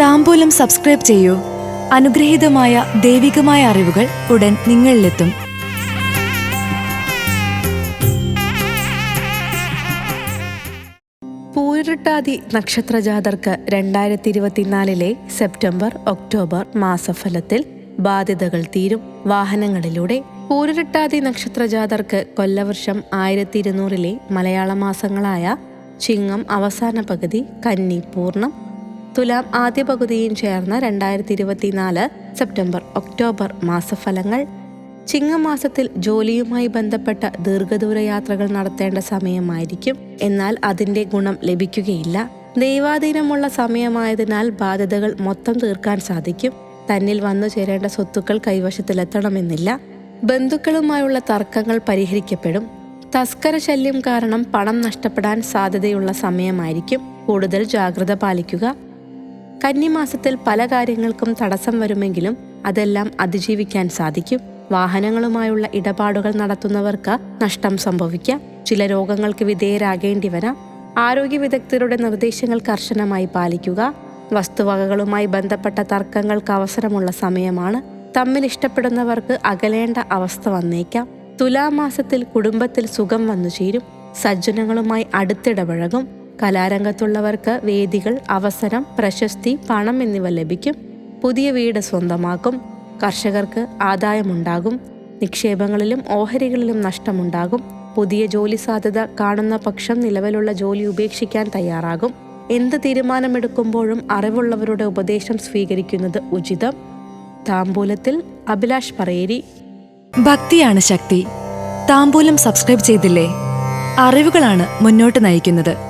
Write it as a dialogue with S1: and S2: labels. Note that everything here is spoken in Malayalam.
S1: താമ്പൂലം സബ്സ്ക്രൈബ് ചെയ്യൂ. അനുഗ്രഹീതമായ ദൈവികമായ അറിവുകൾ ഉടൻ നിങ്ങളിലെത്തും.
S2: പൂരിട്ടാതി നക്ഷത്രജാതർക്ക് രണ്ടായിരത്തി ഇരുപത്തിനാലിലെ സെപ്റ്റംബർ ഒക്ടോബർ മാസഫലത്തിൽ ബാധ്യതകൾ തീരും. വാഹനങ്ങളിലൂടെ പൂരിട്ടാതി നക്ഷത്രജാതർക്ക് കൊല്ലവർഷം ആയിരത്തി ഇരുന്നൂറിലെ മലയാള മാസങ്ങളായ ചിങ്ങം അവസാന പകുതി കന്നി പൂർണം തുലാം ആദ്യ പകുതിയും ചേർന്ന രണ്ടായിരത്തി ഇരുപത്തിനാല് സെപ്റ്റംബർ ഒക്ടോബർ മാസഫലങ്ങൾ. ചിങ്ങമാസത്തിൽ ജോലിയുമായി ബന്ധപ്പെട്ട ദീർഘദൂര യാത്രകൾ നടത്തേണ്ട സമയമായിരിക്കും. എന്നാൽ അതിന്റെ ഗുണം ലഭിക്കുകയില്ല. ദൈവാധീനമുള്ള സമയമായതിനാൽ ബാധ്യതകൾ മൊത്തം തീർക്കാൻ സാധിക്കും. തന്നിൽ വന്നു ചേരേണ്ട സ്വത്തുക്കൾ കൈവശത്തിലെത്തണമെന്നില്ല. ബന്ധുക്കളുമായുള്ള തർക്കങ്ങൾ പരിഹരിക്കപ്പെടും. തസ്കര ശല്യം കാരണം പണം നഷ്ടപ്പെടാൻ സാധ്യതയുള്ള സമയമായിരിക്കും. കൂടുതൽ ജാഗ്രത പാലിക്കുക. കന്നിമാസത്തിൽ പല കാര്യങ്ങൾക്കും തടസ്സം വരുമെങ്കിലും അതെല്ലാം അതിജീവിക്കാൻ സാധിക്കും. വാഹനങ്ങളുമായുള്ള ഇടപാടുകൾ നടത്തുന്നവർക്ക് നഷ്ടം സംഭവിക്കാം. ചില രോഗങ്ങൾക്ക് വിധേയരാകേണ്ടി വരാം. ആരോഗ്യ വിദഗ്ധരുടെ നിർദ്ദേശങ്ങൾ കർശനമായി പാലിക്കുക. വസ്തുവകകളുമായി ബന്ധപ്പെട്ട തർക്കങ്ങൾക്ക് അവസരമുള്ള സമയമാണ്. തമ്മിൽ ഇഷ്ടപ്പെടുന്നവർക്ക് അകലേണ്ട അവസ്ഥ വന്നേക്കാം. തുലാമാസത്തിൽ കുടുംബത്തിൽ സുഖം വന്നു ചേരും സജ്ജനങ്ങളുമായി അടുത്തിടപഴകും. കലാരംഗത്തുള്ളവർക്ക് വേദികൾ അവസരം പ്രശസ്തി പണം എന്നിവ ലഭിക്കും. പുതിയ വീട് സ്വന്തമാക്കും. കർഷകർക്ക് ആദായമുണ്ടാകും. നിക്ഷേപങ്ങളിലും ഓഹരികളിലും നഷ്ടമുണ്ടാകും. പുതിയ ജോലി സാധ്യത കാണുന്ന പക്ഷം നിലവിലുള്ള ജോലി ഉപേക്ഷിക്കാൻ തയ്യാറാകും. എന്ത് തീരുമാനമെടുക്കുമ്പോഴും അറിവുള്ളവരുടെ ഉപദേശം സ്വീകരിക്കുന്നത് ഉചിതം. താമ്പൂലത്തിൽ അഭിലാഷ് പറയേരി.
S1: ഭക്തിയാണ് ശക്തി. താമ്പൂലം സബ്സ്ക്രൈബ് ചെയ്തില്ലേ? അറിവുകളാണ് മുന്നോട്ട് നയിക്കുന്നത്.